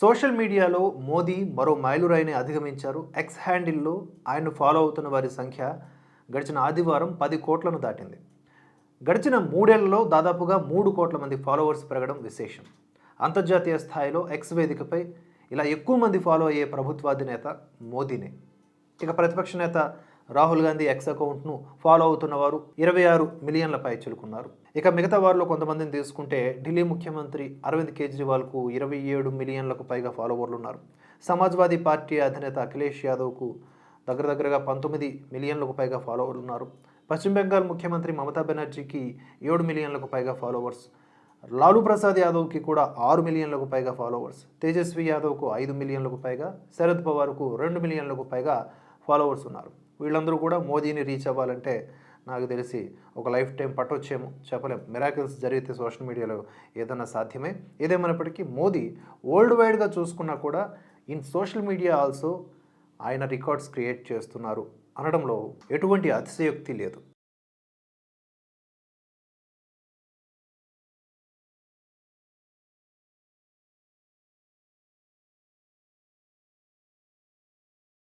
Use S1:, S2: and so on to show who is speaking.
S1: Social మీడియాలో మోదీ మరో మైలురాయిని అధిగమించారు. X హ్యాండిల్లో ఆయన్ను ఫాలో అవుతున్న వారి సంఖ్య గడిచిన ఆదివారం పది కోట్లను దాటింది. గడిచిన మూడేళ్ళలో దాదాపుగా మూడు కోట్ల మంది ఫాలోవర్స్ పెరగడం విశేషం. అంతర్జాతీయ స్థాయిలో ఎక్స్ వేదికపై ఇలా ఎక్కువ మంది ఫాలో అయ్యే ప్రభుత్వాధినేత మోదీనే. ఇక ప్రతిపక్ష నేత రాహుల్ గాంధీ ఎక్స్ అకౌంట్ను ఫాలో అవుతున్న వారు ఇరవై ఆరు మిలియన్లపై చిలుకున్నారు. ఇక మిగతా వారిలో కొంతమందిని తీసుకుంటే ఢిల్లీ ముఖ్యమంత్రి అరవింద్ కేజ్రీవాల్కు ఇరవై ఏడు మిలియన్లకు పైగా ఫాలోవర్లు ఉన్నారు సమాజ్వాదీ పార్టీ అధినేత అఖిలేష్ యాదవ్కు దగ్గర దగ్గరగా పంతొమ్మిది మిలియన్లకు పైగా ఫాలోవర్లు ఉన్నారు పశ్చిమ బెంగాల్ ముఖ్యమంత్రి మమతా బెనర్జీకి ఏడు మిలియన్లకు పైగా ఫాలోవర్స్ లాలూ ప్రసాద్ యాదవ్కి కూడా ఆరు మిలియన్లకు పైగా ఫాలోవర్స్ తేజస్వి యాదవ్కు ఐదు మిలియన్లకు పైగా శరద్ పవార్కు రెండు మిలియన్లకు పైగా ఫాలోవర్స్ ఉన్నారు. వీళ్ళందరూ కూడా మోదీని రీచ్ అవ్వాలంటే నాకు తెలిసి ఒక లైఫ్ టైం పట్టొచ్చేమో చెప్పలేం. మిరాకిల్స్ జరిగితే సోషల్ మీడియాలో ఏదైనా సాధ్యమే? ఏదేమైనప్పటికీ మోదీ వరల్డ్ వైడ్గా చూసుకున్నా కూడా ఇన్ సోషల్ మీడియా ఆల్సో ఆయన రికార్డ్స్ క్రియేట్ చేస్తున్నారు అనడంలో ఎటువంటి అతిశయోక్తి లేదు.